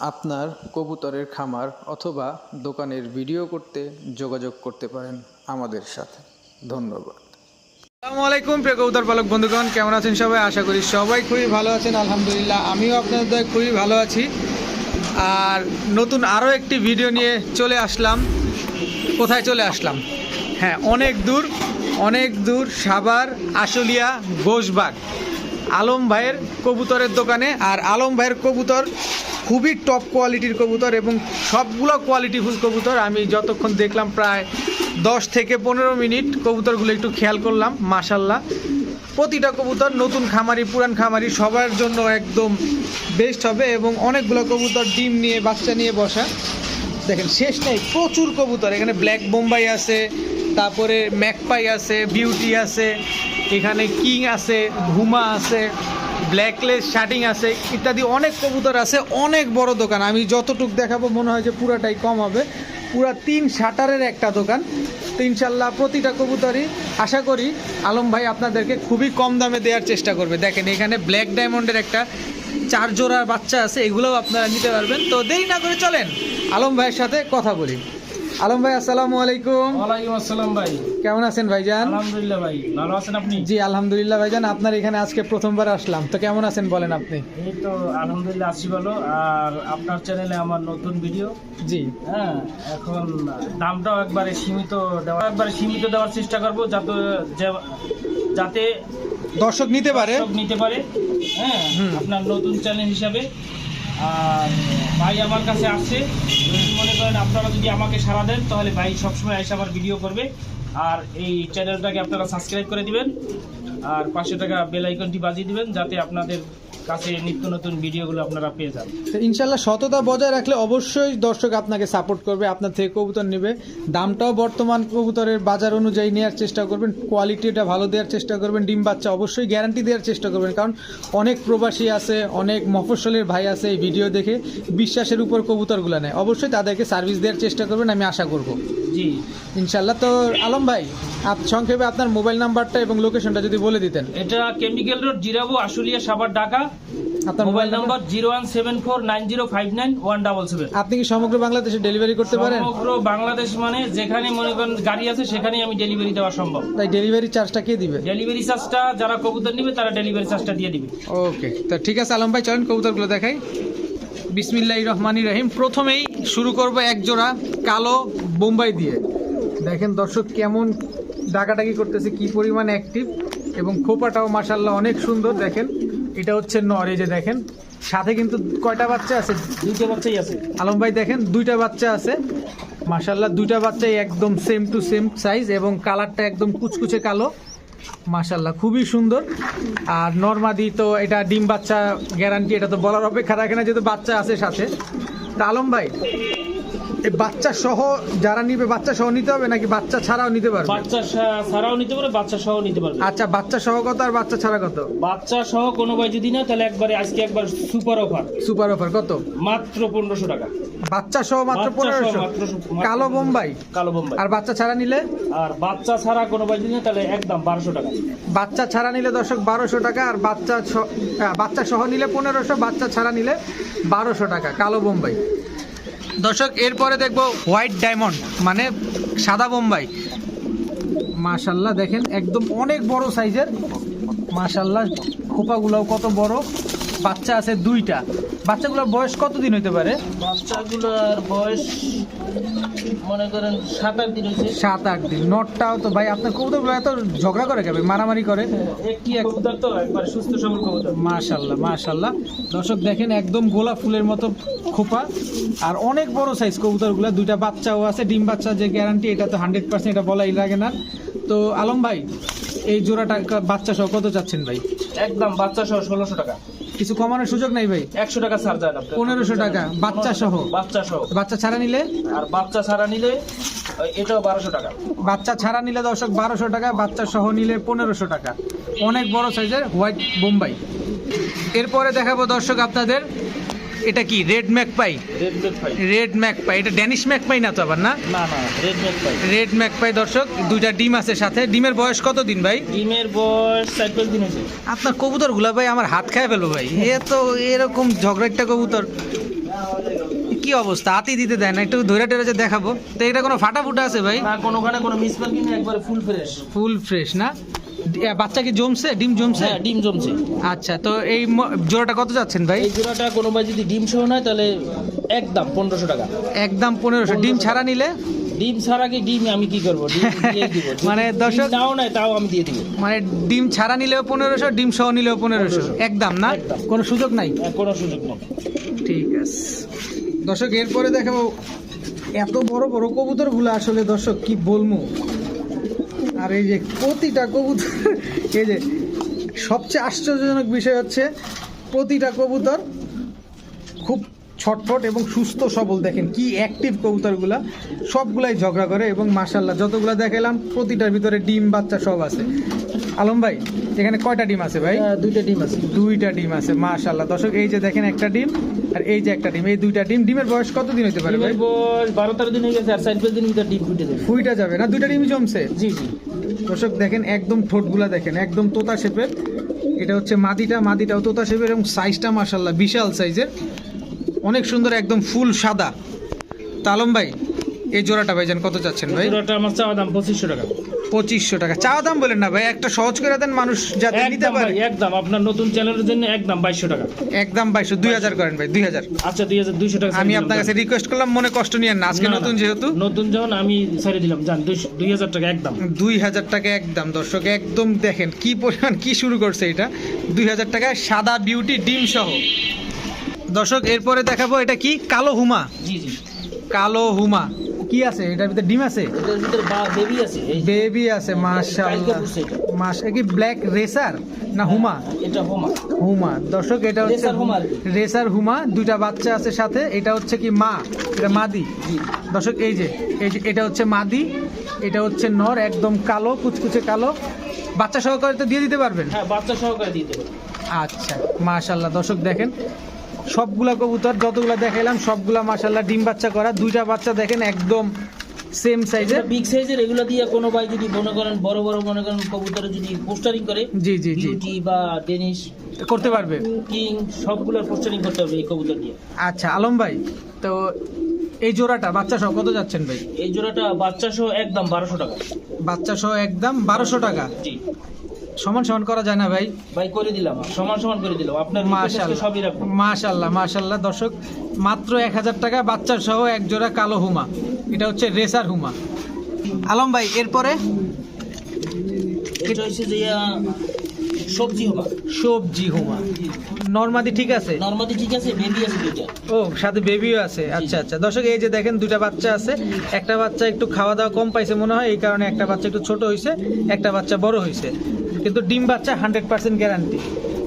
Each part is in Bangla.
আপনার কবুতরের খামার অথবা দোকানের ভিডিও করতে যোগাযোগ করতে পারেন আমাদের সাথে। ধন্যবাদ। আসসালামু আলাইকুম, প্রিয় কবুতর পালক বন্ধুগণ, কেমন আছেন সবাই? আশা করি সবাই খুবই ভালো আছেন, আলহামদুলিল্লাহ। আমিও আপনাদের খুবই ভালো আছি। আর নতুন আরও একটি ভিডিও নিয়ে চলে আসলাম। কোথায় চলে আসলাম? হ্যাঁ অনেক দূর অনেক দূর সাভার, আশুলিয়া, ঘোষবাগ। আলম ভাইয়ের কবুতরের দোকানে আর আলম ভাইয়ের কবুতর খুবই টপ কোয়ালিটির কবুতর এবং সবগুলো কোয়ালিটিফুল কবুতর। আমি যতক্ষণ দেখলাম প্রায় দশ থেকে পনেরো মিনিট কবুতরগুলো একটু খেয়াল করলাম মাসাল্লাহ প্রতিটা কবুতর নতুন খামারি, পুরান খামারি, সবার জন্য একদম বেস্ট হবে এবং অনেকগুলো কবুতর ডিম নিয়ে, বাচ্চা নিয়ে বসা। দেখেন, শেষ নেই, প্রচুর কবুতর। এখানে ব্ল্যাক বোম্বাই আছে, তারপরে ম্যাকপাই আছে বিউটি আছে এখানে কিং আছে ঘুমা আছে ব্ল্যাকলেস শার্টিং আছে, ইত্যাদি অনেক কবুতর আছে, অনেক বড় দোকান। আমি যতটুক দেখাবো, মনে হয় যে পুরাটাই কম হবে। পুরা তিন শাটারের একটা দোকান। তো ইনশাল্লাহ প্রতিটা কবুতরই আশা করি আলম ভাই আপনাদেরকে খুবই কম দামে দেওয়ার চেষ্টা করবে। দেখেন, এখানে ব্ল্যাক ডায়মন্ডের একটা চার জোড়ার বাচ্চা আছে, এগুলোও আপনারা নিতে পারবেন। তো দেরি না করে চলেন, আলম ভাইয়ের সাথে কথা বলি। আলম ভাই আসসালামু আলাইকুম। ওয়ালাইকুম আসসালাম ভাই। কেমন আছেন ভাইজান? আলহামদুলিল্লাহ ভাই ভালো আছেন আপনি? জি আলহামদুলিল্লাহ ভাইজান আপনার এখানে আজকে প্রথমবার আসলাম। তো কেমন আছেন বলেন আপনি? এই তো আলহামদুলিল্লাহ আছি ভালো। আর আপনার চ্যানেলে আমার নতুন ভিডিও জি। হ্যাঁ এখন দামটাও একবারে সীমিত দেওয়া একবারে সীমিত দেওয়ার চেষ্টা করব যাতে যাতে দর্শক নিতে পারে। নিতে পারে। হ্যাঁ। আপনার নতুন চ্যানেল হিসাবে। ভাই আমার কাছে আসছে। মনে করেন আপনারা যদি আমাকে সারা দেন, তাহলে ভাই সবসময় এসে আমার ভিডিও করবে। আর এই চ্যানেলটাকে আপনারা সাবস্ক্রাইব করে দিবেন। আর পাঁচশো টাকা বেল আইকনটি বাজিয়ে দিবেন, যাতে আপনাদের কাছে নিত্য নতুন ভিডিওগুলো আপনারা পেয়ে যান ইনশাল্লাহ সততা বজায় রাখলে অবশ্যই দর্শক আপনাকে সাপোর্ট করবে আপনার থেকে কবুতর নেবে। দামটাও বর্তমান কবুতরের বাজার অনুযায়ী নেওয়ার চেষ্টা করবেন কোয়ালিটিটা ভালো দেওয়ার চেষ্টা করবেন ডিম বাচ্চা অবশ্যই গ্যারান্টি দেওয়ার চেষ্টা করবেন। কারণ অনেক প্রবাসী আছে অনেক মফস্বলের ভাই আছে এই ভিডিও দেখে বিশ্বাসের উপর কবুতরগুলো নেয়। অবশ্যই তাদেরকে সার্ভিস দেওয়ার চেষ্টা করবেন আমি আশা করব। জি। ইনশাল্লাহ তো আলম ভাই সংক্ষেপে আপনার মোবাইল নাম্বারটা এবং লোকেশনটা যদি বলে দিতেন। এটা কেমিক্যাল রোড জিরাবো আশুলিয়া সাবার ঢাকা। আপনার mobile number zero one seven four nine zero five nine one double seven. আপনি কি সমগ্র বাংলাদেশে ডেলিভারি করতে পারেন? সমগ্র বাংলাদেশ মানে যেখানে মনে করেন গাড়ি আছে সেখানেই আমি ডেলিভারি দেওয়া সম্ভব। তাই ডেলিভারি চার্জটা কে দিবে? ডেলিভারি চার্জটা যারা কবুতর নিবে তারা ডেলিভারি চার্জটা দিয়ে দিবে। ওকে তো ঠিক আছে আলম ভাই চলেন কবুতরগুলো দেখাই। বিসমিল্লাহ রহমানি রহিম। প্রথমেই শুরু করব এক জোড়া কালো বোম্বাই দিয়ে। দেখেন দর্শক কেমন ডাকাডাকি করতেছে কি পরিমাণ অ্যাক্টিভ এবং খোপাটাও মাসাল্লাহ অনেক সুন্দর দেখেন। এটা হচ্ছে নর এই যে দেখেন। সাথে কিন্তু কয়টা বাচ্চা আছে? দুইটা বাচ্চাই আছে। আলম ভাই দেখেন দুইটা বাচ্চা আছে। মাশাল্লাহ দুইটা বাচ্চাই একদম সেম টু সেম সাইজ এবং কালারটা একদম কুচকুচে কালো। মাশাল্লাহ খুবই সুন্দর। আর নর্মাদি তো এটা ডিম বাচ্চা গ্যারান্টি এটা তো বলার অপেক্ষা রাখে না যেহেতু বাচ্চা আছে সাথে। তা আলম ভাই এই বাচ্চা সহ যারা নিবে বাচ্চা সহ নিতে হবে নাকি বাচ্চা ছাড়াও নিতে পারবে? বাচ্চা ছাড়াও নিতে পারে বাচ্চা সহ নিতে পারবে। আচ্ছা বাচ্চা সহ কত আর বাচ্চা ছাড়া কত? বাচ্চা সহ কোনো ভাই যদি না তাহলে একবারে আজকে একবার সুপার অফার। সুপার অফার কত? মাত্র পনেরোশো টাকা। বাচ্চা সহ মাত্র পনেরোশো? কালো বোম্বাই? কালো বোম্বাই। আর বাচ্চা ছাড়া নিলে? আর বাচ্চা ছাড়া কোনো ভাই যদি না তাহলে একদম বারোশো টাকা। বাচ্চা ছাড়া নিলে দর্শক বারোশো টাকা আর বাচ্চা বাচ্চা সহ নিলে পনেরোশো বাচ্চা ছাড়া নিলে বারোশো টাকা কালো বোম্বাই। দর্শক, এরপরে দেখব হোয়াইট ডায়মন্ড মানে সাদা বোম্বাই। মাশাল্লাহ, দেখেন, একদম অনেক বড় সাইজের। মাশাল্লাহ, খোপাগুলোও কত বড়। বাচ্চা আছে দুইটা। বাচ্চাগুলোর বয়স কতদিন হইতে পারে? বাচ্চাগুলোর বয়স মনে করেন সাত আট দিন হয়েছে সাত আট দিন। নটটাও তো ভাই আপনার কবুতরগুলো এত ঝগড়া করে কেবে মারামারি করে? একটি কবুতর তো একবার সুস্থ সবল কবুতর। মাশাল্লাহ মাশাল্লাহ। দর্শক দেখেন একদম গোলাপ ফুলের মতো খোপা। আর অনেক বড় সাইজ কবুতরগুলো দুইটা বাচ্চাও আছে ডিম বাচ্চা যে গ্যারান্টি এটা তো হান্ড্রেড পার্সেন্ট এটা বলাই লাগে না। তো আলম ভাই এই জোড়াটা বাচ্চা সহ কত চাচ্ছেন ভাই? একদম বাচ্চা সহ ষোলোশো টাকা। কিছু কমানোর সুযোগ নাই ভাই। একশো টাকা ছাড় যায় পনেরোশো টাকা বাচ্চা সহ। বাচ্চা সহ। বাচ্চা ছাড়া নিলে? আর বাচ্চা ছাড়া নিলে এটাও বারোশো টাকা। বাচ্চা ছাড়া নিলে দর্শক বারোশো টাকা বাচ্চা সহ নিলে পনেরোশো টাকা। অনেক বড় সাইজের হোয়াইট বোম্বাই। এরপরে দেখাবো দর্শক আপনাদের এটা কি? Red magpie red billed pie red magpie এটা ড্যানিশ ম্যাকপাই না তো আবার না? না না red billed pie red magpie দর্শক দুইটা ডিম আছে সাথে। ডিমের বয়স কত দিন ভাই? ডিমের বয়স চার পাঁচ দিন হয়েছে আপনার কবুতরগুলা ভাই আমার হাত খায় ফেলো ভাই। এ তো এরকম ঝগড়াটা কবুতর। কি অবস্থা? হাতি দিতে দেয় না একটু ধরে টেরে দেখাবো। তো এটা কোনো ফাটা ফুটা আছে ভাই? না কোনোখানে কোনো মিস মার্কিং একবারে ফুল ফ্রেশ ফুল ফ্রেশ না? বাচ্চা কি জমছে? ডিম জমছে? হ্যাঁ ডিম জমছে। আচ্ছা তো এই জোড়াটা কত যাচ্ছেন ভাই? এই জোড়াটা কোনো ভাই যদি ডিম সহ নয় তাহলে একদম পনেরোশো টাকা। একদম পনেরোশো। ডিম ছাড়া নিলে? ডিম ছাড়া কি ডিম আমি কি করব? মানে দর্শক- নাও নাই তাও আমি দিয়ে দিব। মানে ডিম ছাড়া নিলেও পনেরোশো ডিম সহ নিলেও পনেরোশো। একদম না? কোনো সুযোগ নাই? আর কোনো সুযোগ নেই। ঠিক আছে। দর্শক এরপরে দেখাবো এত বড় বড় কবুতরগুলো আসলে দর্শক কি বলব? আর এই যে প্রতিটা কবুতর এই যে সবচেয়ে আশ্চর্যজনক বিষয় হচ্ছে প্রতিটা কবুতর খুব ছটফট এবং সুস্থ সবল দেখেন কি অ্যাক্টিভ কবুতরগুলা। সবগুলাই ঝগড়া করে এবং মাসাল্লাহ যতগুলা দেখালাম প্রতিটার ভিতরে ডিম বাচ্চা সব আছে। আলম ভাই এখানে কয়টা ডিম আছে ভাই? দুইটা ডিম আছে। দুইটা ডিম আছে মাশাল্লাহ দর্শক এই যে দেখেন একটা ডিম আর এই যে একটা ডিম এই দুইটা ডিম ডিমের বয়স কতদিন হতে পারে ভাই? বয়স বারো তেরো দিন হয়ে গেছে আর চার দিন ভিতরে ডিম ফুটে যাবে। ফুইটা যাবে না? দুইটা ডিমই জমছে? জি জি। দর্শক দেখেন একদম ঠোঁটগুলা দেখেন একদম তোতা শেপের। এটা হচ্ছে মাদিটা মাদিটাও তোতা শেপের এবং সাইজটা মাশাল্লাহ বিশাল সাইজের অনেক সুন্দর একদম ফুল সাদা। তালম ভাই এই জোড়াটা ভাইজান কত চাচ্ছেন ভাই? জোড়াটা আমার চাওয়া দাম পঁচিশশো টাকা। পঁচিশশো টাকা। চাওয়া দাম বলেন না ভাই একটা সহজ করে দেন মানুষ যাতে নিতে পারে। একদম। আপনার নতুন চ্যানেলের জন্য একদম বাইশশো টাকা। একদম বাইশশো দুই হাজার করেন ভাই দুই হাজার। আচ্ছা দুই হাজার দুইশো টাকা আমি আপনার কাছে রিকোয়েস্ট করলাম মনে কষ্ট নিয়েন না। আজকে। নতুন যেহেতু। নতুন যখন আমি ছেড়ে দিলাম জান দুই হাজার টাকা একদম। দুই হাজার টাকা একদম দর্শক একদম দেখেন কি পরিমাণ কি শুরু করছে এটা। দুই হাজার টাকায় সাদা বিউটি ডিম সহ। দর্শক এরপরে দেখাবো এটা কি? কালো হুমা। জি জি। কালো হুমা। কি আছে? এটার ভিতরে ডিম আছে? এটার ভিতরে বেবি আছে বেবি আছে মাশাআল্লাহ। মাস কি ব্ল্যাক রেসার না হুমা? এটা হোমা। হুমা। দর্শক এটা হচ্ছে রেসার হুমা রেসার হুমা দুইটা বাচ্চা আছে সাথে। এটা হচ্ছে কি মা? এটা মাদি। জি। দর্শক এই যে এই যে এটা হচ্ছে মাদি। এটা হচ্ছে নর একদম কালো কুচকুচে কালো। বাচ্চা সহকারে তো দিয়ে দিতে পারবেন? হ্যাঁ বাচ্চা সহকারে দিতে হবে আচ্ছা মাশাল্লাহ দর্শক দেখেন সবগুলা কবুতর যতগুলা দেখাইলাম সবগুলা মাশাল্লাহ ডিম বাচ্চা করা। দুইটা বাচ্চা দেখেন একদম সেম সাইজের বিগ সাইজের এগুলো দিয়ে কোনো ভাই যদি মনে করেন বড় বড় মনে করেন কবুতরে যদি পোস্টারিং করে জি জি জি। বা ডেনিশ করতে পারবে। কিং সবগুলোর পোস্টারিং করতে হবে এই কবুতর দিয়ে। আচ্ছা আলম ভাই তো এই জোড়াটা বাচ্চা সহ কত যাচ্ছেন ভাই? এই জোড়াটা বাচ্চা সহ একদম বারোশো টাকা। বাচ্চা সহ একদম বারোশো টাকা। জি। সমান সমান করা যায় না ভাই। ভাই করে দিলাম। সমান সমান করে দিলাম। আপনার আসলে সবই রাখব। মাশাল্লাহ মাশাল্লাহ। দর্শক মাত্র এক হাজার টাকা বাচ্চা সহ এক জোড়া কালো হুমা। এটা হচ্ছে রেসার হুমা। আলম ভাই এরপরে? এটা হচ্ছে যে সবজি হবা সবজি হুমা। নর্মাদি ঠিক আছে? নর্মালি ঠিক আছে বেবি আছে দুইটা। ও সাথে বেবিও আছে। আচ্ছা আচ্ছা। দর্শক এই যে দেখেন দুটা বাচ্চা আছে। একটা বাচ্চা একটু খাওয়া দাওয়া কম পাইছে মনে হয় এই কারণে একটা বাচ্চা একটু ছোট হয়েছে একটা বাচ্চা বড় হয়েছে কিন্তু ডিম বাচ্চা হান্ড্রেড পার্সেন্ট গ্যারান্টি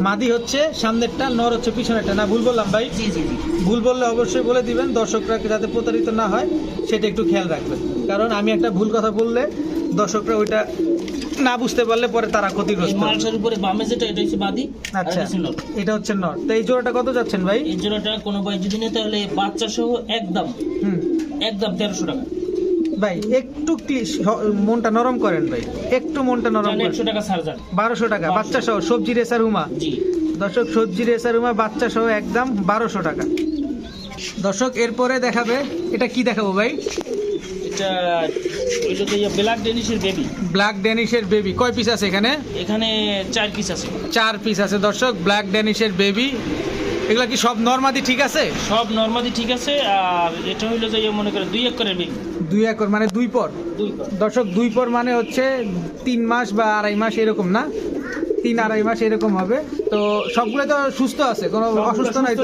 মাদি হচ্ছে সামনেরটা নর হচ্ছে পিছনেরটা। না ভুল বললাম ভাই? ভুল বললে অবশ্যই বলে দিবেন দর্শকরা যাতে প্রতারিত না হয় সেটা একটু খেয়াল রাখবেন। কারণ আমি একটা ভুল কথা বললে দর্শকরা ওইটা না বুঝতে পারলে পরে তারা ক্ষতিগ্রস্ত হবে। উপরে বামে যেটা এটা হচ্ছে বাদি আচ্ছা এটা হচ্ছে নর। এটা হচ্ছে নর। তো এই জোড়াটা কত যাচ্ছেন ভাই? এই জোড়াটা কোনো ভাই যদি নেয় তাহলে বাচ্চা সহ একদম হুম। একদম তেরোশো টাকা। ভাই একটু মনটা নরম করেন ভাই। একটু মনটা নরম করেন একশো টাকা সার্জার বারোশো টাকা বাচ্চা সহ সবজি রেসার জি। দর্শক সবজি রেসার হুমা বাচ্চা সহ একদম বারোশো টাকা। দর্শক এরপরে দেখাবে এটা কি দেখাবো ভাই? এটা ব্ল্যাক ডেনিশের বেবি। Black baby. কয় পিস আছে এখানে? এখানে চার পিস আছে। চার পিস আছে। দর্শক ব্ল্যাক বেবি। এগুলা কি সব নর্মাদি ঠিক আছে? সব নর্মালি ঠিক আছে আর এটা হইল যে ইয়ে মনে করে দুই একরের বেবি। দুই একর মানে দুই পর। দর্শক দুই পর মানে হচ্ছে তিন মাস বা আড়াই মাস এরকম না? তিন আড়াই মাস এরকম হবে। তো সবগুলো তো সুস্থ আছে কোনো অসুস্থ নাই তো?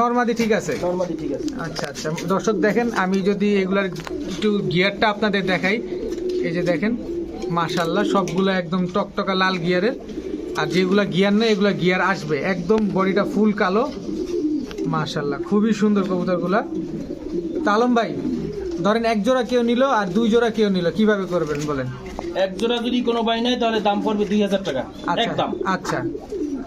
নর্মাদি ঠিক আছে। নর্মালি ঠিক আছে। আচ্ছা আচ্ছা। দর্শক দেখেন আমি যদি এগুলার একটু গিয়ারটা আপনাদের দেখাই। এই যে দেখেন মাশাল্লাহ সবগুলো একদম টকটকা লাল গিয়ারের। আর যেগুলা গিয়ার নেই এগুলো গিয়ার আসবে। একদম বডিটা ফুল কালো। মাশাল্লাহ খুবই সুন্দর কবুতরগুলা। তালম ভাই ধরেন এক জোড়া কেউ নিল আর দুই জোড়া কেউ নিল কীভাবে করবেন বলেন? এক জোড়া যদি কোনো বাই নেয় তাহলে দাম পড়বে দুই হাজার টাকা আচ্ছা একদম। আচ্ছা।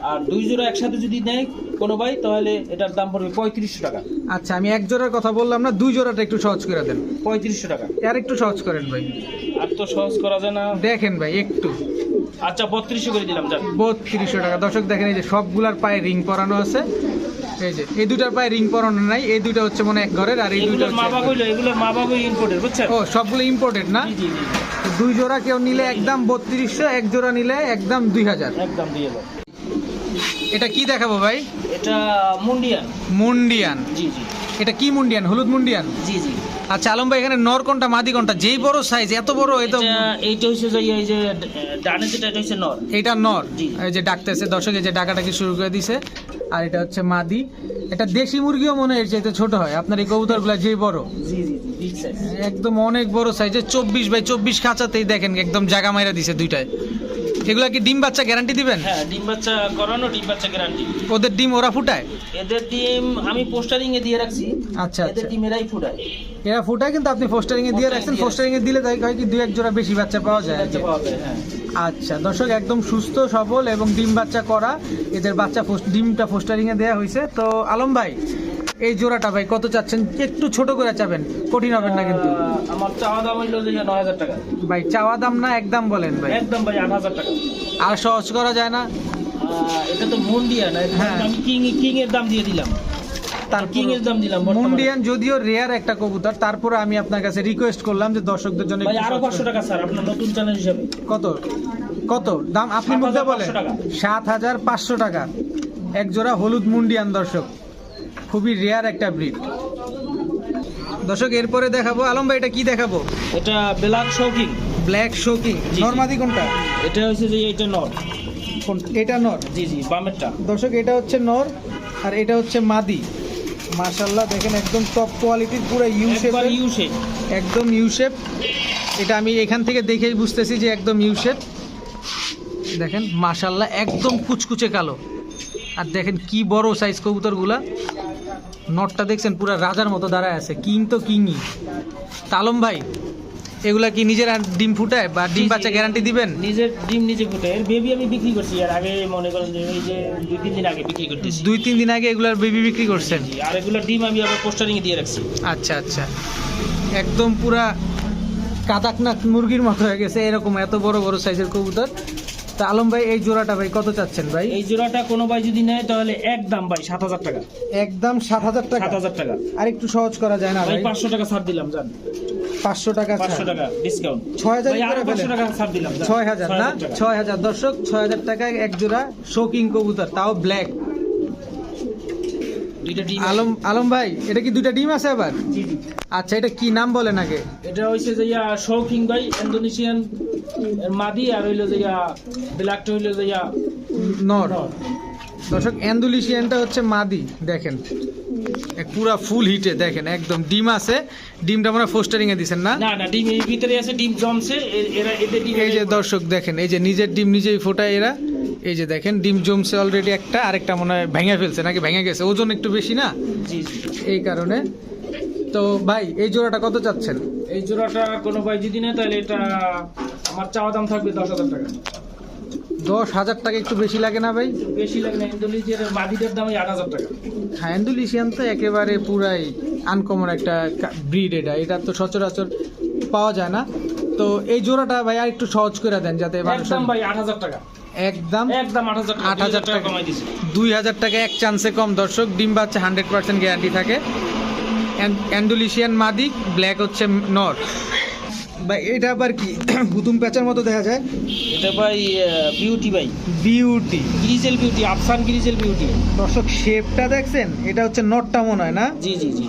আর দুই জোড়া একসাথে যদি নেয় কোনো ভাই তাহলে এটার দাম পড়বে পঁয়ত্রিশশো টাকা। আচ্ছা আমি এক জোড়ার কথা বললাম না দুই জোড়াটা একটু সহজ করে দেন। পঁয়ত্রিশশো টাকা। আর একটু সহজ করেন ভাই। আর তো সহজ করা যায় না। দেখেন ভাই একটু। আচ্ছা বত্রিশশো করে দিলাম যান। বত্রিশশো টাকা। দর্শক দেখেন এই যে সবগুলার পায়ে রিং পরানো আছে। এই যে এই দুটার পায়ে রিং পরানো নাই এই দুটো হচ্ছে মনে এক ঘরের আর এই দুটো মা বাবা। হইল এগুলোর মা বাবা ইম্পোর্টের বুঝছেন? ও সবগুলো ইম্পোর্টেড না? দুই জোড়া কেউ নিলে একদম বত্রিশশো এক জোড়া নিলে একদম দুই হাজার। একদম দিয়ে দাও এটা কি দেখাবো ভাই? এটা মুন্ডিয়ান। মুন্ডিয়ান। জি জি। এটা কি মুন্ডিয়ান? হলুদ মুন্ডিয়ান? জি জি। আচ্ছা আলম ভাই এখানে নর কোনটা মাদি কোনটা? যেই বড় সাইজ এত বড় এটা এইটা হচ্ছে যে এই যে ডানে যেটা এটা হচ্ছে নর। এটা নর? এই যে ডাকতেছে দর্শক এই যে ডাকাটাকি শুরু করে দিছে। আর এটা হচ্ছে মাদি। এটা দেশি মুরগিও মনে হয় চাইতে ছোট হয়। আপনার এই কবুতরগুলো যেই বড়। জি জি জি একদম অনেক বড় সাইজে চব্বিশ বাই চব্বিশ খাঁচাতেই দেখেন একদম জায়গা মাইরা দিছে দুইটায়। এগুলা কি ডিম বাচ্চা গ্যারান্টি দিবেন? হ্যাঁ ডিম বাচ্চা করানো ডিম বাচ্চা গ্যারান্টি ওদের ডিম ওরা ফুটায়? এদের ডিম আমি পোস্টারিং এ দিয়ে রাখছি। আচ্ছা এদের আচ্ছা। ডিম এরাই ফুটায়। এরা ফুটায় কিন্তু আপনি পোস্টারিং এ দিয়ে রাখছেন। পোস্টারিং এ দিলে তাই হয় কি দুই এক জোড়া বেশি বাচ্চা পাওয়া যায় বাচ্চা পাওয়া যায় হ্যাঁ। আচ্ছা দর্শক একদম সুস্থ সবল এবং ডিম বাচ্চা করা। এদের বাচ্চা ডিমটা পোস্টারিং এ দেওয়া হয়েছে। তো আলম ভাই এই জোড়াটা ভাই কত চাচ্ছেন? একটু ছোট করে চাবেন কঠিন হবেন না কিন্তু। আমার চাওয়া দাম হইল যে নয় হাজার টাকা। ভাই চাওয়া দাম না একদম বলেন ভাই। একদম ভাই আট হাজার টাকা। আর সহজ করা যায় না? এটা তো মুন্ডিয়া না হ্যাঁ। আমি কিং কিং এর দাম দিয়ে দিলাম। তার কিং এর দাম দিলাম বর্তমানে। মুন্ডিয়ান যদিও রেয়ার একটা কবুতর তারপরে আমি আপনার কাছে রিকোয়েস্ট করলাম যে দর্শকদের জন্য ভাই আরও পাঁচশো টাকা স্যার আপনার নতুন চ্যানেল হিসাবে। কত? কত? দাম আপনি মুখে বলেন। 7,500 সাত হাজার পাঁচশো টাকা। এক জোড়া হলুদ মুন্ডিয়ান দর্শক। খুবই রেয়ার একটা ব্রিড দর্শক এরপরে দেখাবো আলম ভাই এটা কি দেখাবো? এটা ব্ল্যাক শৌকিং ব্ল্যাক শোকিং। নর্মাদি কোনটা? এটা হচ্ছে যে এটা নর কোন এটা নর জি জি বামেরটা। দর্শক এটা হচ্ছে নর আর এটা হচ্ছে মাদি। মাশাল্লাহ দেখেন একদম টপ কোয়ালিটির পুরো ইউ শেপ ইউ শেপ একদম ইউ শেপ এটা আমি এখান থেকে দেখেই বুঝতেছি যে একদম ইউ শেপ দেখেন মাশাল্লাহ একদম কুচকুচে কালো। আর দেখেন কি বড় সাইজ কবুতরগুলা। নটটা দেখছেন? পুরো রাজার মতো দাঁড়ায় আছে। কিং তো কিংই। তালম ভাই এগুলা কি নিজের ডিম ফুটায় বা ডিম বাচ্চা গ্যারান্টি দিবেন? নিজের ডিম নিজে ফুটে এর বেবি আমি বিক্রি করছি। আর আগে মনে করেন যে এই যে দুই তিন দিন আগে বিক্রি করতেছি। দুই তিন দিন আগে এগুলার বেবি বিক্রি করছেন? আর এগুলো ডিম আমি আবার পোস্টারিং এ দিয়ে রাখছি। আচ্ছা আচ্ছা। একদম পুরা কাদাকনাথ মুরগির মতো হয়ে গেছে। এরকম এত বড় বড় সাইজের কবুতর। তা আলম ভাই এই জোড়াটা ভাই কত চাচ্ছেন ভাই? এই জোড়াটা কোনো ভাই যদি নেয় তাহলে একদম ভাই সাত হাজার টাকা। একদম সাত হাজার টাকা? সাত হাজার টাকা। আর একটু সহজ করা যায় না ভাই পাঁচশো টাকা ছাড় দিলাম জান পাঁচশো টাকা পাঁচশো টাকা ডিসকাউন্ট ছয় হাজার। টাকা। ছয় না? ছয় হাজার দর্শক ছয় হাজার টাকায় এক জোড়া শোকিং কবুতর তাও ব্ল্যাক আলম আলম ভাই এটা কি দুইটা ডিম আছে আবার? আচ্ছা এটা কি নাম বলেন আগে? এটা হইছে যে ইয়া শৌকিং ভাই ইন্দোনেশিয়ান। মাদি আর হইল যে ইয়া ব্ল্যাকটা হইল যে ইয়া নর। দর্শক অ্যান্ডুলিশিয়ানটা হচ্ছে মাদি দেখেন। পুরা ফুল হিটে দেখেন একদম ডিম আছে। ডিমটা মানে ফোস্টারিং এ দিছেন না? না না ডিম এই ভিতরে আছে ডিম জমছে এরা এদের ডিম এই যে দর্শক দেখেন এই যে নিজের ডিম নিজেই ফোটায় এরা। এই যে দেখেন ডিম জমছে অলরেডি একটা আরেকটা মনে হয় ভেঙে ফেলছে নাকি ভেঙে গেছে? ওজন একটু বেশি না? জি জি। এই কারণে। তো ভাই এই জোড়াটা কত চাচ্ছেন? এই জোড়াটা কোনো ভাই যদি নেয় তাহলে এটা আমার চাওয়া দাম থাকবে দশ হাজার টাকা। দশ হাজার টাকা একটু বেশি লাগে না ভাই? বেশি লাগে না ইন্দোনেশিয়ার মাদিদের দাম আট হাজার টাকা। হ্যাঁ অ্যান্ডুলিশিয়ান তো একেবারে পুরাই আনকমন একটা ব্রিড এটা। এটা তো সচরাচর পাওয়া যায় না। তো এই জোড়াটা ভাই আর একটু সহজ করে দেন যাতে একদম ভাই আট হাজার টাকা। একদম একদম আট হাজার টাকা কমাই দিছি। দুই হাজার টাকা এক চান্সে কম। দর্শক ডিম বাচ্চা হান্ড্রেড পার্সেন্ট গ্যারান্টি থাকে। অ্যান্ডুলিশিয়ান মাদিক ব্ল্যাক হচ্ছে নর ভাই এটা আবার কি? গুতুম প্যাচার মতো দেখা যায়। এটা ভাই বিউটি ভাই। Beauty grizzle beauty Afsan grizzle beauty দর্শক শেপটা দেখছেন? এটা হচ্ছে নটটা মনে হয় না? জি জি জি।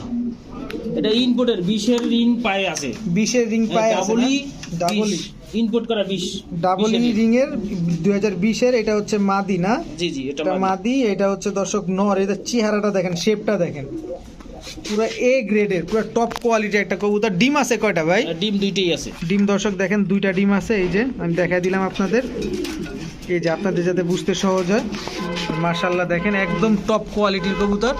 এটা ইনপুটের বিশের রিং পায়ে আছে। বিশের রিং পায় আছে ডাবলি ডাবলি। ইনপুট করা বিশ ডাবলি বিশের ring। রিং এর দুই হাজার বিশের এটা হচ্ছে মাদি না? জি জি এটা এটা মাদি। এটা হচ্ছে দর্শক নর এদের চেহারাটা দেখেন শেপটা দেখেন। পুরো এ গ্রেডের পুরো টপ কোয়ালিটির একটা কবুতর। ডিম আছে কয়টা ভাই? ডিম দুইটাই আছে। ডিম দর্শক দেখেন দুইটা ডিম আছে এই যে আমি দেখাই দিলাম আপনাদের। এই যে আপনাদের যাতে বুঝতে সহজ হয়। মার্শাল্লাহ দেখেন একদম টপ কোয়ালিটির কবুতর।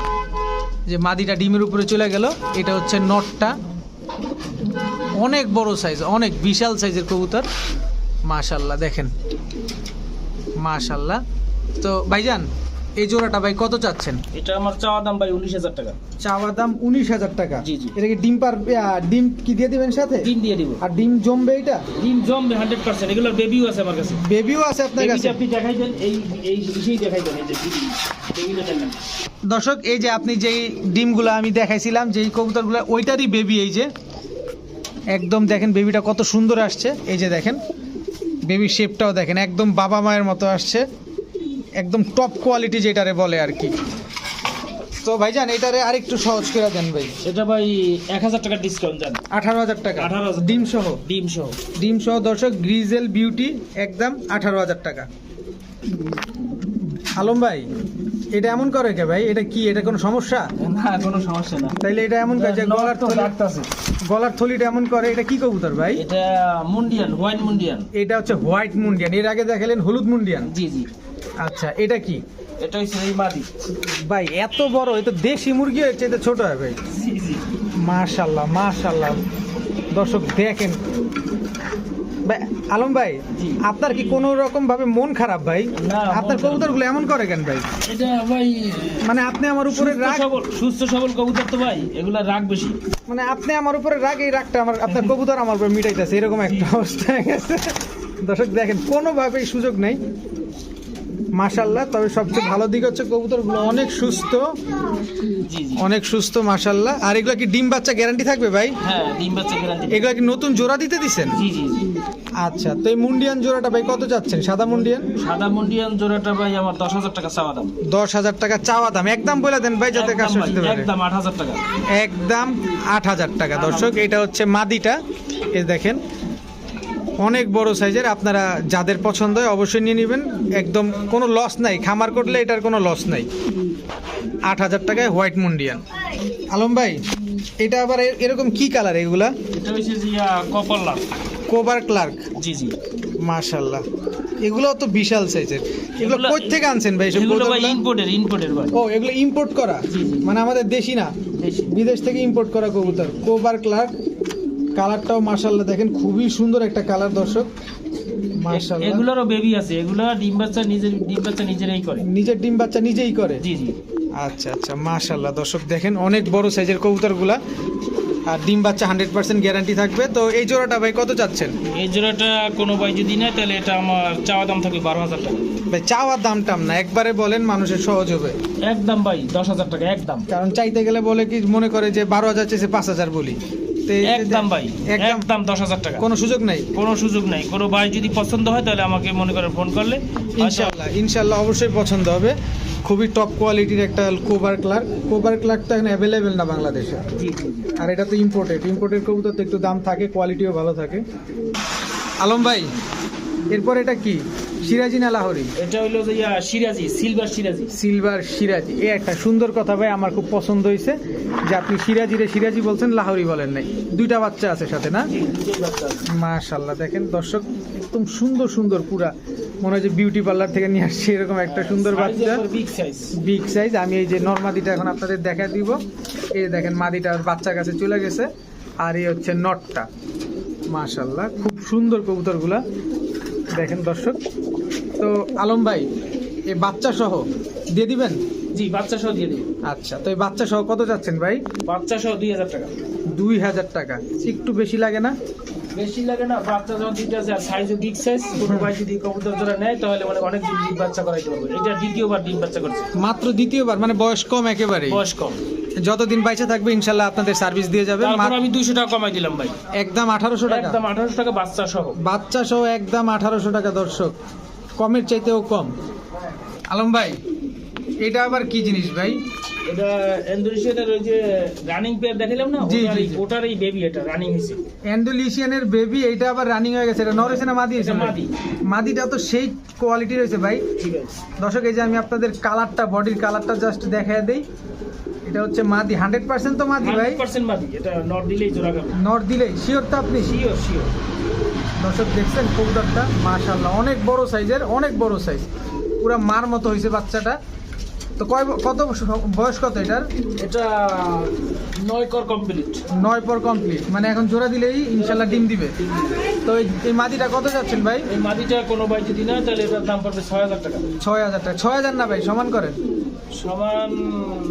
যে মাদিটা ডিমের উপরে চলে গেল এটা হচ্ছে নটটা। অনেক বড় সাইজ অনেক বিশাল সাইজের কবুতর। মাশাল্লাহ দেখেন। মাশাল্লাহ তো ভাইজান এই জোড়াটা ভাই কত চাচ্ছেন? এটা আমার চাওয়া দাম ভাই উনিশ হাজার টাকা। চাওয়া দাম উনিশ হাজার টাকা? জি, জি। এটা কি ডিম পার ডিম কি দিয়ে দিবেন সাথে? ডিম দিয়ে দিব। আর ডিম জমবে এটা? ডিম জমবে হান্ড্রেড পার্সেন্ট এগুলো বেবিও আছে আমার কাছে। বেবিও আছে আপনার কাছে? আপনি দেখাই দেন এই এই দেখাই দেন এই যে দর্শক এই যে আপনি যেই ডিমগুলো আমি দেখাইছিলাম যেই কবুতরগুলো ওইটারই বেবি এই যে। একদম দেখেন বেবিটা কত সুন্দর আসছে। এই যে দেখেন বেবির শেপটাও দেখেন একদম বাবা মায়ের মতো আসছে। একদম টপ কোয়ালিটি যেটারে বলে আর কি। তো ভাইজান এটারে আরেকটু সহজ করে দেন ভাই। এটা ভাই এক হাজার টাকার ডিসকাউন্ট দেন। আঠারো হাজার টাকা। 18,000 ডিম সহ ডিম সহ ডিম সহ দর্শক গ্রিজেল বিউটি একদম আঠারো হাজার টাকা। আলম ভাই এটা এমন করে কে ভাই? এটা কি? এটা কোনো সমস্যা? না কোনো সমস্যা না। তাইলে এটা এমন করে যে গলার থলি গলার থলিটা এমন করে এটা কি কবুতর ভাই? এটা মুন্ডিয়ান হোয়াইট মুন্ডিয়ান। এটা হচ্ছে হোয়াইট মুন্ডিয়ান। এর আগে দেখালেন হলুদ মুন্ডিয়ান। জি জি। আচ্ছা এটা কি? এটা হচ্ছে এই মাদি। ভাই এত বড় এটা দেশি মুরগি হচ্ছে এটা ছোট হয় ভাই। জি জি। মাশাল্লাহ মাশাল্লাহ। দর্শক দেখেন। আলম ভাই আপনার কি কোনো রকম ভাবে মন খারাপ ভাই? আপনার কবুতরগুলো এমন করে কেন ভাই? এটা ভাই মানে আপনি আমার উপরে রাগ সুস্থ সবল কবুতর তো ভাই এগুলা রাগ বেশি। মানে আপনি আমার উপরে রাগ এই রাগটা আমার আপনার কবুতর আমার উপরে মিটাইতেছে এরকম একটা অবস্থা হয়ে গেছে। দর্শক দেখেন কোনোভাবেই সুযোগ নেই। মাশাল্লাহ তবে সবচেয়ে ভালো দিক হচ্ছে কবুতরগুলো অনেক সুস্থ। অনেক সুস্থ মাশাল্লাহ আর এগুলো কি ডিম বাচ্চা গ্যারান্টি থাকবে ভাই? হ্যাঁ ডিম বাচ্চা এগুলো কি নতুন জোড়া দিতে দিছেন? আচ্ছা তো এই মুন্ডিয়ান জোড়াটা ভাই কত যাচ্ছেন? সাদা মুন্ডিয়ান? সাদা মুন্ডিয়ান জোড়াটা ভাই আমার দশ হাজার টাকা চাওয়া দাম। দশ হাজার টাকা চাওয়া দাম। একদম বলে দেন ভাই যাতে কাজ করতে পারে। একদম আট হাজার টাকা। একদম আট হাজার টাকা। দর্শক এটা হচ্ছে মাদিটা। এ দেখেন অনেক বড় সাইজের আপনারা যাদের পছন্দ হয় অবশ্যই নিয়ে নেবেন। একদম কোনো লস নাই। খামার করলে এটার কোনো লস নাই। আট হাজার টাকায় হোয়াইট মুন্ডিয়ান। আলম ভাই এটা আবার এরকম কি কালার এগুলা? কোবার ক্লার্ক জি জি। মাশাল্লাহ এগুলো তো বিশাল সাইজের। এগুলো কই থেকে আনছেন ভাই এগুলো ভাই ইম্পোর্টের ইম্পোর্টের ভাই। ও এগুলো ইম্পোর্ট করা। মানে আমাদের দেশি না? বিদেশ থেকে ইম্পোর্ট করা কবুতর। কোবার ক্লার্ক কালারটাও মাশাল্লাহ দেখেন খুবই সুন্দর একটা কালার দর্শক। মাশাল্লাহ এগুলোরও বেবি আছে। এগুলো ডিম বাচ্চা নিজের ডিম বাচ্চা নিজেরাই করে। নিজের ডিম বাচ্চা নিজেই করে? জি জি। আচ্ছা আচ্ছা মাশাল্লাহ দর্শক দেখেন অনেক বড় সাইজের কবুতরগুলা। আর ডিম বাচ্চা হান্ড্রেড পার্সেন্ট গ্যারান্টি থাকবে। তো এই জোড়াটা ভাই কত চাচ্ছেন? এই জোড়াটা কোনো ভাই যদি নেয় তাহলে এটা আমার চাওয়া দাম থাকবে বারো হাজার টাকা। ভাই চাওয়ার দাম টাম না। একবারে বলেন মানুষের সহজ হবে। একদম ভাই দশ হাজার টাকা একদম। কারণ চাইতে গেলে বলে কি মনে করে যে বারো হাজার চেয়েছে পাঁচ হাজার বলি। একদম ভাই একদম দশ হাজার টাকা। কোনো সুযোগ নাই? কোনো সুযোগ নাই। কোনো ভাই যদি পছন্দ হয় তাহলে আমাকে মনে করে ফোন করলে। ইনশাল্লাহ ইনশাল্লাহ অবশ্যই পছন্দ হবে। খুবই টপ কোয়ালিটির একটা কোবার ক্লার্ক কোবার ক্লার্ক তো এখন অ্যাভেলেবেল না বাংলাদেশে। আর এটা তো ইম্পোর্টেড ইম্পোর্টেড কবুতর তো একটু দাম থাকে কোয়ালিটিও ভালো থাকে। আলম ভাই এরপর এটা কি? সিরাজি না লাহোরি? এটা হইল যে সিরাজি সিলভার সিরাজি। সিলভার সিরাজি। এ একটা সুন্দর কথা ভাই আমার খুব পছন্দ হয়েছে যে আপনি সিরাজি রে সিরাজি বলছেন লাহোরি বলেন নাই। দুইটা বাচ্চা আছে সাথে না? মাশাল্লাহ দেখেন দর্শক একদম সুন্দর সুন্দর পুরা। মনে হয় যে বিউটি পার্লার থেকে নিয়ে আসছে এরকম একটা সুন্দর বাচ্চা। big size। বিগ সাইজ আমি এই যে নর্মাদিটা এখন আপনাদের দেখা দিব। এই দেখেন মাদিটার বাচ্চা কাছে চলে গেছে। আর এই হচ্ছে নটটা। মাশাল্লাহ খুব সুন্দর কবুতরগুলা। দেখেন দর্শক। তো আলম ভাই এই বাচ্চা সহ দিয়ে দিবেন? জি বাচ্চা সহ দিয়ে দিবেন আচ্ছা তো এই বাচ্চা সহ কত যাচ্ছেন ভাই? বাচ্চা সহ দুই হাজার টাকা। দুই হাজার টাকা। একটু বেশি লাগে না? বেশি লাগে না বাচ্চা যখন দুইটা আছে আর সাইজও বিগ সাইজ কোনো ভাই যদি কবুতর জোড়া নেয় তাহলে মানে অনেক দিন ডিম বাচ্চা করাইতে পারবে। এটা দ্বিতীয়বার ডিম বাচ্চা করছে। মাত্র দ্বিতীয়বার মানে বয়স কম একেবারে বয়স কম। যতদিন বাইচে থাকবে ইনশাল্লাহ আপনাদের সার্ভিস দিয়ে যাবে। আমি দুইশো টাকা কমাই দিলাম ভাই। একদম আঠারোশো টাকা। একদম আঠারোশো টাকা বাচ্চা সহ। বাচ্চা সহ একদম আঠারোশো টাকা দর্শক। কমের চাইতেও কম। আলম ভাই এটা আবার কি জিনিস ভাই? এটা ইন্দোনেশিয়ার ওই যে রানিং পেয়ার দেখালাম না বেবি এটা রানিং হয়েছে। অ্যান্ডোলিশিয়ানের বেবি এটা আবার রানিং হয়ে গেছে। এটা না মাদি। মাদিটা তো সেই কোয়ালিটি রয়েছে ভাই। ঠিক আছে। দর্শক এই যে আমি আপনাদের কালারটা বডির কালারটা জাস্ট দেখায় দেই। এটা হচ্ছে মাদি। হান্ড্রেড পার্সেন্ট তো মাদি ভাই। মাদি। এটা দিলেই জোড়া দিলেই। শিওর তো আপনি? শিওর শিওর দর্শক দেখছেন কবুতরটা অনেক বড় সাইজের অনেক বড় সাইজ পুরা মার মতো হয়েছে বাচ্চাটা। তো কয় কত বয়স কত এটার? এটা নয় কর কমপ্লিট নয় পর কমপ্লিট মানে এখন জোড়া দিলেই ইনশাল্লাহ ডিম দিবে। তো এই- এই মাদিটা কত যাচ্ছেন ভাই? এই মাদিটা কোনো ভাই যদি না তাহলে এটার দাম পড়বে ছয় হাজার টাকা। ছয় হাজার টাকা। ছয় হাজার না ভাই সমান করেন। সমান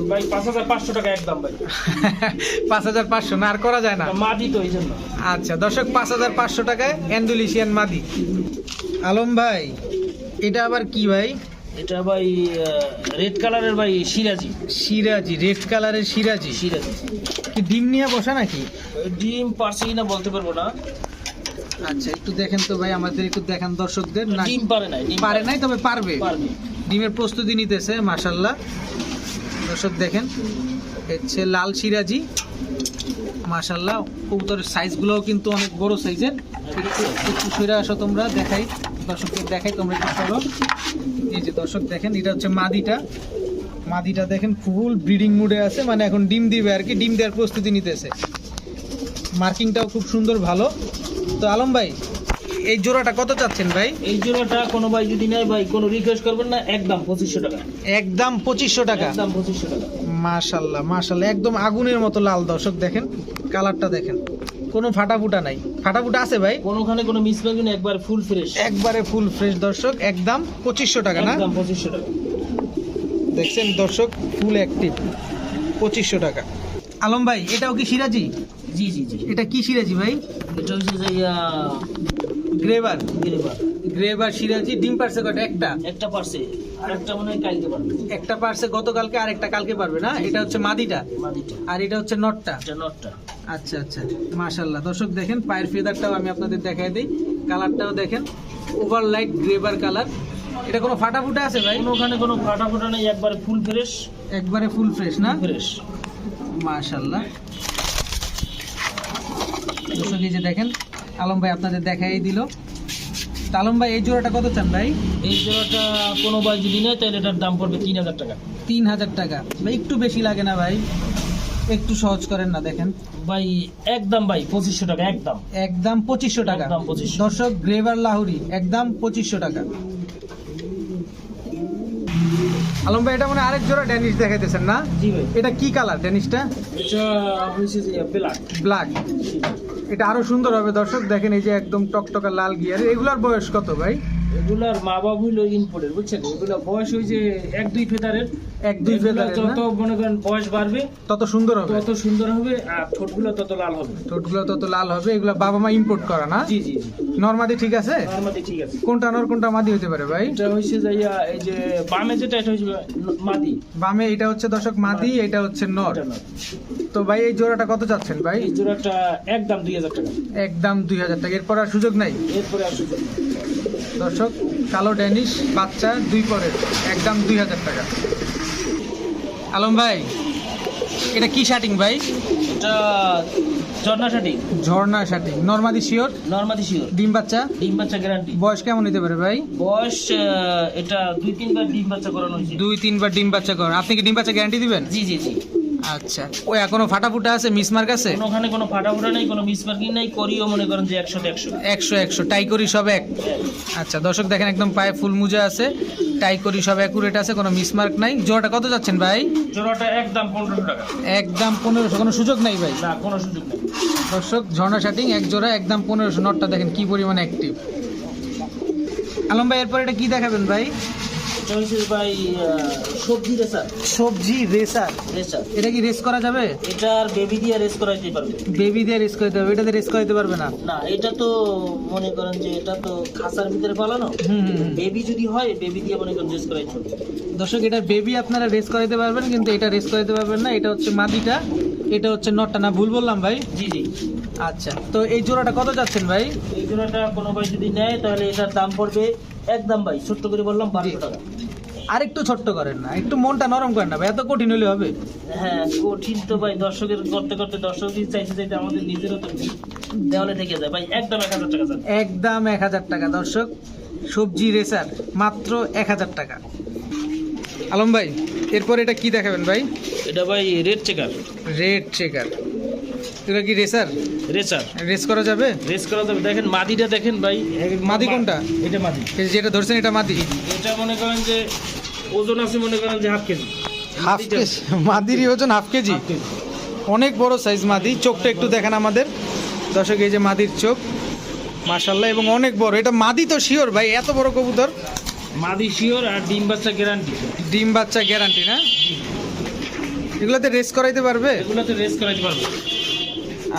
ভাই পাঁচ হাজার পাঁচশো টাকা একদম ভাই। পাঁচ হাজার পাঁচশো না আর করা যায় না? মাদি তো এই জন্য। আচ্ছা দর্শক পাঁচ হাজার পাঁচশো টাকায় অ্যান্ডুলিশিয়ান মাদি। আলম ভাই এটা আবার কি ভাই? এটা ভাই রেড কালারের ভাই সিরাজি। সিরাজি রেড কালারের সিরাজি? সিরাজি। কি ডিম নিয়ে বসা নাকি? ডিম পারছে কিনা বলতে পারব না। আচ্ছা একটু দেখেন তো ভাই আমাদের একটু দেখান দর্শকদের। না ডিম পারে নাই পারে নাই তবে পারবে। পারবে। ডিমের প্রস্তুতি নিতেছে মাশাল্লাহ দর্শক দেখেন হচ্ছে লাল সিরাজি। মাশাল্লাহ কবুতরের সাইজগুলোও কিন্তু অনেক বড় সাইজের একটু সরে আসো তোমরা দেখাই দর্শকদের দেখাই তোমরা একটু চলো এই যে দর্শক দেখেন এটা হচ্ছে মাদিটা। মাদিটা দেখেন ফুল ব্রিডিং মুডে আছে মানে এখন ডিম দিবে আর কি ডিম দেওয়ার প্রস্তুতি নিতেছে। মার্কিংটাও খুব সুন্দর ভালো। তো আলম ভাই এই জোড়াটা কত চাচ্ছেন ভাই? এই জোড়াটা কোনো ভাই যদি নেয় ভাই কোনো রিকোয়েস্ট করবেন না একদম পঁচিশশো টাকা। একদম পঁচিশশো টাকা। একদম পঁচিশশো টাকা। মাশাল্লাহ মাশাল্লাহ একদম আগুনের মতো লাল দর্শক দেখেন কালারটা দেখেন। কোনো ফাটা ফুটা নাই। ফাটা ফুটা আছে ভাই। কোনোখানে কোনো মিস পাবেন না একবার ফুল ফ্রেশ। একবারে ফুল ফ্রেশ দর্শক একদম পঁচিশশো টাকা না? একদম পঁচিশশো টাকা। দেখছেন দর্শক ফুল অ্যাক্টিভ পঁচিশশো টাকা। আলম ভাই এটাও কি সিরাজি? জি জি জি। এটা কি সিরাজি ভাই? এটা হচ্ছে গ্রেভার গ্রেবার। গ্রেভার সিরাজি ডিম পারছে একটা। একটা পারছে। আর একটা মনে হয় কালকে পারবে। একটা পারছে গতকালকে আর একটা কালকে পারবে না? এটা হচ্ছে মাদিটা। মাদিটা। আর এটা হচ্ছে নটটা। এটা নটটা। আচ্ছা আচ্ছা। মাশাল্লাহ দর্শক দেখেন পায়ের ফেদারটাও আমি আপনাদের দেখাই দিই। কালারটাও দেখেন ওভার লাইট গ্রেভার কালার এটা কোনো ফাটাফুটা আছে ভাই? কোনোখানে কোনো ফাটা ফোটা নেই একবারে ফুল ফ্রেশ একবারে ফুল ফ্রেশ না? ফ্রেশ মাশাল্লাহ দর্শক এই যে দেখেন আলম ভাই আপনাদের দেখাই দিল। আলম ভাই এই জোড়াটা কত চান ভাই? এই জোড়াটা কোনো ভাই যদি নেয় তাহলে এটার দাম পড়বে তিন হাজার টাকা। তিন হাজার টাকা। ভাই একটু বেশি লাগে না ভাই? একটু সহজ করেন না দেখেন। ভাই একদম ভাই পঁচিশশো টাকা একদম। একদম পঁচিশশো টাকা। একদম 2500 দর্শক গ্রেভার লাহুরি একদম পঁচিশশো টাকা। আলম ভাই এটা মানে আরেক জোড়া ড্যানিশ দেখাইতেছেন না? জি ভাই। এটা কি কালার ড্যানিশটা? এটা যে ব্ল্যাক ব্ল্যাক এটা আরও সুন্দর হবে দর্শক। দেখেন এই যে একদম টকটকা লাল গিয়ার এগুলার বয়স কত ভাই? এগুলার মা বাবা হইল ইনপোর্টের বুঝছেন? এগুলা বয়স ওই যে এক দুই ফেদারের। এক দুই ফেদারের যত মনে করেন বয়স বাড়বে তত সুন্দর হবে। তত সুন্দর হবে আর ঠোঁটগুলো তত লাল হবে। ঠোঁটগুলো তত লাল হবে এগুলো বাবা মা ইম্পোর্ট করা না? জি জি নর্মাদি ঠিক আছে? নর্মালি ঠিক আছে। কোনটা নর কোনটা মাদি হতে পারে ভাই? এটা হয়েছে যাইয়া এই যে বামে যেটা এটা হচ্ছে মাদি। বামে এটা হচ্ছে দর্শক মাদি এটা হচ্ছে নর। তো ভাই এই জোড়াটা কত চাচ্ছেন ভাই? এই জোড়াটা একদম দুই হাজার টাকা। একদম দুই হাজার টাকা। এরপর আর সুযোগ নাই? এরপরে আর সুযোগ নেই। দর্শক কালো ড্যানিশ বাচ্চা দুই পরের একদম দুই হাজার টাকা। আলম ভাই এটা কি শার্টিং ভাই? এটা ঝর্ণা ঝর্ণা শার্টিং নর্মাদি শিওর? শিওর। ডিম বাচ্চা? ডিম বাচ্চা গ্যারান্টি বয়স কেমন হতে পারে ভাই? বয়স এটা দুই তিনবার ডিম বাচ্চা করানো হয়েছে। দুই তিনবার ডিম বাচ্চা করেন আপনি কি ডিম বাচ্চা গ্যারান্টি দিবেন? জি জি জি। আচ্ছা। ওই এখনও ফাটাফুটা আছে মিসমার্ক আছে? কোনোখানে কোনো ফাটাফুটা নেই কোনো মিসমার্কিং নেই করিও মনে করেন যে একশোতে একশো একশো একশো টাই করি সব এক। আচ্ছা দর্শক দেখেন একদম পায়ে ফুল মুজা আছে টাই করি সব অ্যাকুরেট আছে কোনো মিসমার্ক নাই। জোড়াটা কত যাচ্ছেন ভাই? জোড়াটা একদম পনেরোশো টাকা। একদম পনেরোশো কোনো সুযোগ নাই ভাই? না কোনো সুযোগ নেই। দর্শক ঝর্ণা শাটিং এক জোড়া একদম পনেরোশো। নটটা দেখেন কি পরিমাণে অ্যাক্টিভ আলম ভাই এরপর এটা কি দেখাবেন ভাই? সবজি রেসার। সবজি রেসার? রেসার। এটা কি রেস করা যাবে? এটা আর বেবি দিয়ে রেস করাইতে পারবে। বেবি দিয়ে রেস করতে হবে এটাতে রেস পারবে না? না এটা তো মনে করেন যে এটা তো খাসার ভিতরে পালানো। বেবি যদি হয় বেবি দিয়ে মনে করেন রেস দর্শক এটা বেবি আপনারা রেস করাইতে পারবেন কিন্তু এটা রেস করাইতে পারবেন না এটা হচ্ছে মাদিটা এটা হচ্ছে নটটা না ভুল বললাম ভাই? জি জি। আচ্ছা তো এই জোড়াটা কত যাচ্ছেন ভাই? এই জোড়াটা কোনো ভাই যদি নেয় তাহলে এটার দাম পড়বে একদম ভাই ছোট্ট করে বললাম বারোশো টাকা। আর একটু ছোট্ট করেন না একটু মনটা নরম করেন না ভাই এত কঠিন হলে হবে। হ্যাঁ কঠিন তো ভাই দর্শকের করতে করতে দর্শক চাইতে চাইতে আমাদের নিজেরও তো দেওয়ালে থেকে যায়। ভাই একদম এক হাজার টাকা একদম এক হাজার টাকা দর্শক। সবজি রেসার মাত্র এক হাজার টাকা। আলম ভাই এরপর এটা কি দেখাবেন ভাই? এটা ভাই রেড চেকার। Red checker. এটা কি রেসার রেসার রেস করা যাবে? রেস করা যাবে। দেখেন মাদিটা দেখেন ভাই। মাদি কোনটা? এটা মাদি। যেটা ধরছেন এটা মাদি। এটা মনে করেন যে ওজন আছে মনে করেন যে হাফ কেজি। Half KG? মাদিরই ওজন হাফ কেজি? অনেক বড় সাইজ মাদি। চোখটা একটু দেখেন আমাদের। দর্শক এই যে মাদির চোখ। মাশাল্লাহ এবং অনেক বড়। এটা মাদি তো শিওর ভাই এত বড় কবুতর। মাদি শিওর আর ডিম বাচ্চা গ্যারান্টি ডিম বাচ্চা গ্যারান্টি না? এগুলোতে রেস করাইতে পারবে? এগুলোতে রেস করাইতে পারবে।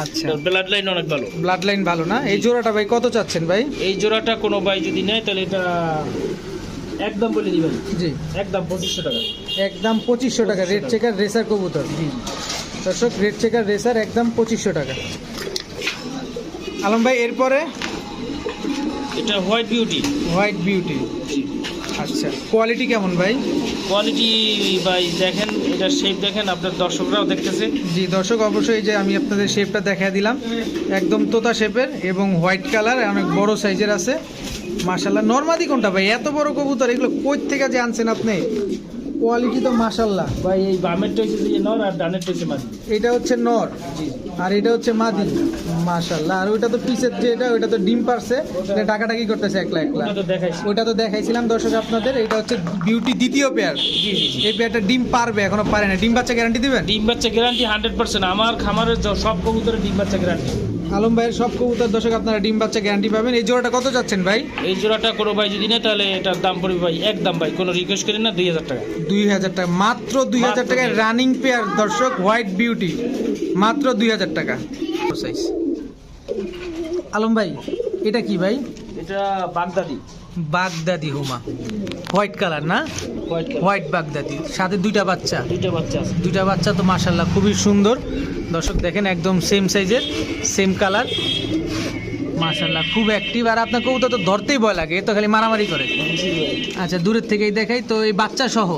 আচ্ছা। ব্লাড লাইন অনেক ভালো। ব্লাড লাইন ভালো না? এই জোড়াটা ভাই কত চাচ্ছেন ভাই? এই জোড়াটা কোনো ভাই যদি নেয় তাহলে এটা একদম বলে দিবেন। জি। একদম পঁচিশশো টাকা। একদম পঁচিশশো টাকা। রেড চেকার রেসার কবুতর। দর্শক রেড চেকার রেসার একদম পঁচিশশো টাকা। আলম ভাই এরপরে? এটা হোয়াইট বিউটি হোয়াইট বিউটি আচ্ছা কোয়ালিটি কেমন ভাই? কোয়ালিটি ভাই দেখেন এটা শেপ দেখেন আপনার দর্শকরাও দেখতেছে। জি দর্শক অবশ্যই যে আমি আপনাদের শেপটা দেখা দিলাম। একদম তোতা শেপের এবং হোয়াইট কালার অনেক বড় সাইজের আছে। মাসাল্লাহ নর্মাদি কোনটা ভাই? এত বড় কবুতর এগুলো কই থেকে যে আনছেন আপনি? কোয়ালিটি তো মাসাল্লাহ ভাই এই বামেরটা হচ্ছে যে নর আর ডানেরটা হচ্ছে মাদি এটা হচ্ছে নর। জি। আর এটা হচ্ছে মাদি। মাশাল্লাহ আর ওইটা তো পিসের যে এটা ওইটা তো ডিম পারছে। টাকা টাকাটাকি করতেছে? একলা একলা ওইটা তো দেখাইছিলাম দর্শক আপনাদের। এটা হচ্ছে বিউটি দ্বিতীয় পেয়ার এই পেয়ারটা ডিম পারবে এখনও পারে না ডিম বাচ্চা গ্যারান্টি দিবেন? ডিম বাচ্চা গ্যারান্টি হান্ড্রেড পার্সেন্ট আমার খামারের সব কবুতরের ডিম বাচ্চা গ্যারান্টি আলম ভাইয়ের সব কবুতর দর্শক আপনারা ডিম বাচ্চা গ্যারান্টি পাবেন। এই জোড়াটা কত যাচ্ছেন ভাই? এই জোড়াটা কোনো ভাই যদি না তাহলে এটার দাম পড়বে ভাই এক দাম ভাই। কোনো রিকোয়েস্ট করি না দুই হাজার টাকা। দুই হাজার টাকা। মাত্র দুই হাজার টাকায় রানিং পেয়ার দর্শক হোয়াইট বিউটি মাত্র দুই হাজার টাকা। সাইজ আলম ভাই এটা কি ভাই? এটা বাগদাদি। বাগদাদি হুমা। হোয়াইট কালার না? White white Baghdadi. সাথে দুইটা বাচ্চা। দুইটা বাচ্চা আছে। দুইটা বাচ্চা তো মাশাল্লাহ খুবই সুন্দর। দর্শক দেখেন একদম সেম সাইজের সেম কালার মাশাল্লাহ খুব অ্যাক্টিভ আর আপনার কবুতর তো ধরতেই ভয় লাগে তো খালি মারামারি করে। আচ্ছা দূরের থেকেই দেখাই। তো এই বাচ্চা সহ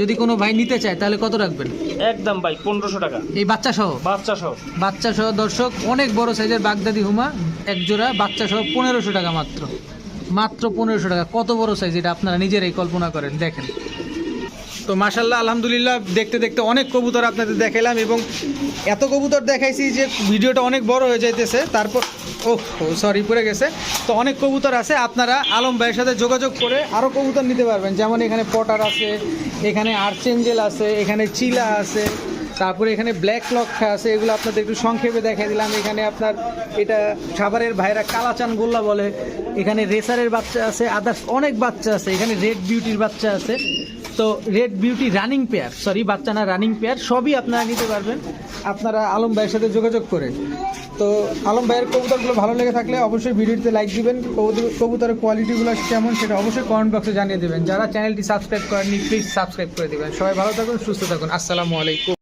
যদি কোনো ভাই নিতে চায় তাহলে কত রাখবেন? একদম ভাই পনেরোশো টাকা। এই বাচ্চা সহ বাচ্চা সহ বাচ্চা সহ দর্শক অনেক বড় সাইজের বাগদাদি হুমা এক জোড়া বাচ্চা সহ পনেরোশো টাকা মাত্র। মাত্র পনেরোশো টাকা। কত বড় সাইজ এটা আপনারা নিজেরাই কল্পনা করেন দেখেন। তো মাশাল্লাহ আলহামদুলিল্লাহ দেখতে দেখতে অনেক কবুতর আপনাদের দেখাইলাম এবং এত কবুতর দেখাইছি যে ভিডিওটা অনেক বড় হয়ে যাইতেছে। তারপর ও সরি পড়ে গেছে। তো অনেক কবুতর আছে, আপনারা আলম ভাইয়ের সাথে যোগাযোগ করে আরও কবুতর নিতে পারবেন। যেমন এখানে পটার আছে, এখানে আর্চেঞ্জেল আছে, এখানে চিলা আছে, তারপরে এখানে ব্ল্যাক লক্ষা আছে, এগুলো আপনাদের একটু সংক্ষেপে দেখাই দিলাম। এখানে আপনার এটা সাভারের ভাইরা কালাচান গোল্লা বলে। এখানে রেসারের বাচ্চা আছে আদার্স অনেক বাচ্চা আছে, এখানে রেড বিউটির বাচ্চা আছে। তো red beauty running pair sorry বাচ্চা না রানিং পেয়ার সবই আপনারা নিতে পারবেন। আপনারা আলম ভাইয়ের সাথে যোগাযোগ করে। তো আলম ভাইয়ের কবুতরগুলো ভালো লেগে থাকলে অবশ্যই ভিডিওতে লাইক দিবেন। কবুতর- কবুতরের কোয়ালিটিগুলো কেমন সেটা অবশ্যই কমেন্ট বক্সে জানিয়ে দেবেন। যারা চ্যানেলটি সাবস্ক্রাইব করেননি প্লিজ সাবস্ক্রাইব করে দেবেন। সবাই ভালো থাকুন, সুস্থ থাকুন। আসসালামু আলাইকুম।